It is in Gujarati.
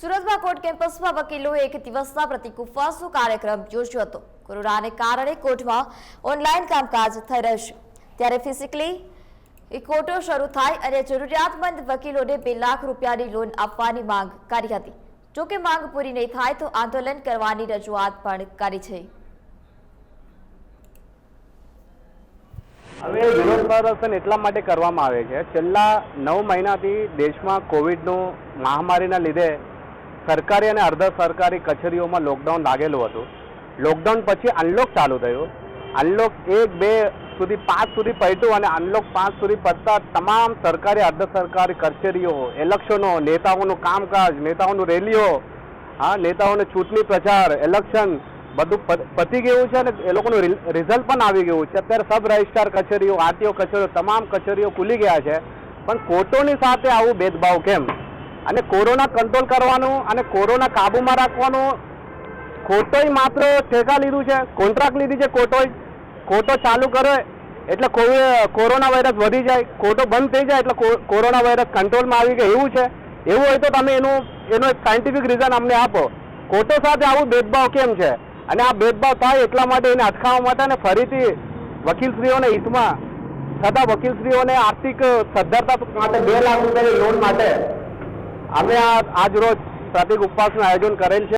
સુરતમાં કોર્ટ કેમ્પસમાં વકીલોએ એક દિવસના પ્રતિક ઉપવાસનો કાર્યક્રમ યોજ્યો હતો. કોરોનાને કારણે કોર્ટમાં ઓનલાઈન કામકાજ થઈ રહેશે ત્યારે ફિઝિકલી કોર્ટો શરૂ થાય અને જરૂરિયાતમંદ વકીલોને બે લાખ રૂપિયાની લોન આપવાની માંગ કરી હતી. જોકે માંગ પૂરી નહીં થાય તો આંદોલન કરવાની રજૂઆત પણ કરી છે. હવે વિરોધ પ્રદર્શન એટલા માટે કરવામાં આવે છે. છેલ્લા નવ મહિનાથી દેશમાં કોવિડનું મહામારીના લીધે સરકારી અને અર્ધ સરકારી કચેરીઓમાં લોકડાઉન લાગેલું હતું. લોકડાઉન પછી અનલોક ચાલુ થયું. અનલોક એક, બે સુધી, પાંચ સુધી પડ્યું અને અનલોક પાંચ સુધી પડતા તમામ સરકારી અર્ધ સરકારી કચેરીઓ ઇલેક્શનો નેતાઓનું કામકાજ, નેતાઓનું રેલીઓ, હા, નેતાઓને ચૂંટણી પ્રચાર ઇલેક્શન બધું પતી ગયું છે અને એ લોકોનું રિઝલ્ટ પણ આવી ગયું છે. અત્યારે સબ રજિસ્ટ્રાર કચેરીઓ આરટીઓ કચેરીઓ, તમામ કચેરીઓ ખુલી ગયા છે. પણ કોર્ટોની સાથે આવું ભેદભાવ કેમ? અને કોરોના કંટ્રોલ કરવાનું અને કોરોના કાબૂમાં રાખવાનું ખોટોય માત્ર ઠેકા લીધું છે, કોન્ટ્રાક્ટ લીધી છે, ખોટોય, ખોટો ચાલુ કરે એટલે કોરોના વાયરસ વધી જાય, ખોટો બંધ થઈ જાય એટલે કોરોના વાયરસ કંટ્રોલમાં આવી ગયો, એવું છે? એવું હોય તો તમે એનું, એનો એક સાયન્ટિફિક રીઝન અમને આપો. ખોટો સાથે આવું ભેદભાવ કેમ છે? અને આ ભેદભાવ થાય એટલા માટે એને અટકાવવા માટે અને ફરીથી વકીલશ્રીઓને હિતમાં થતા વકીલશ્રીઓને આર્થિક સદ્ધરતા માટે બે લાખ રૂપિયાની લોન માટે અમે આજ રોજ પ્રતિક ઉપવાસનું આયોજન કરેલ છે.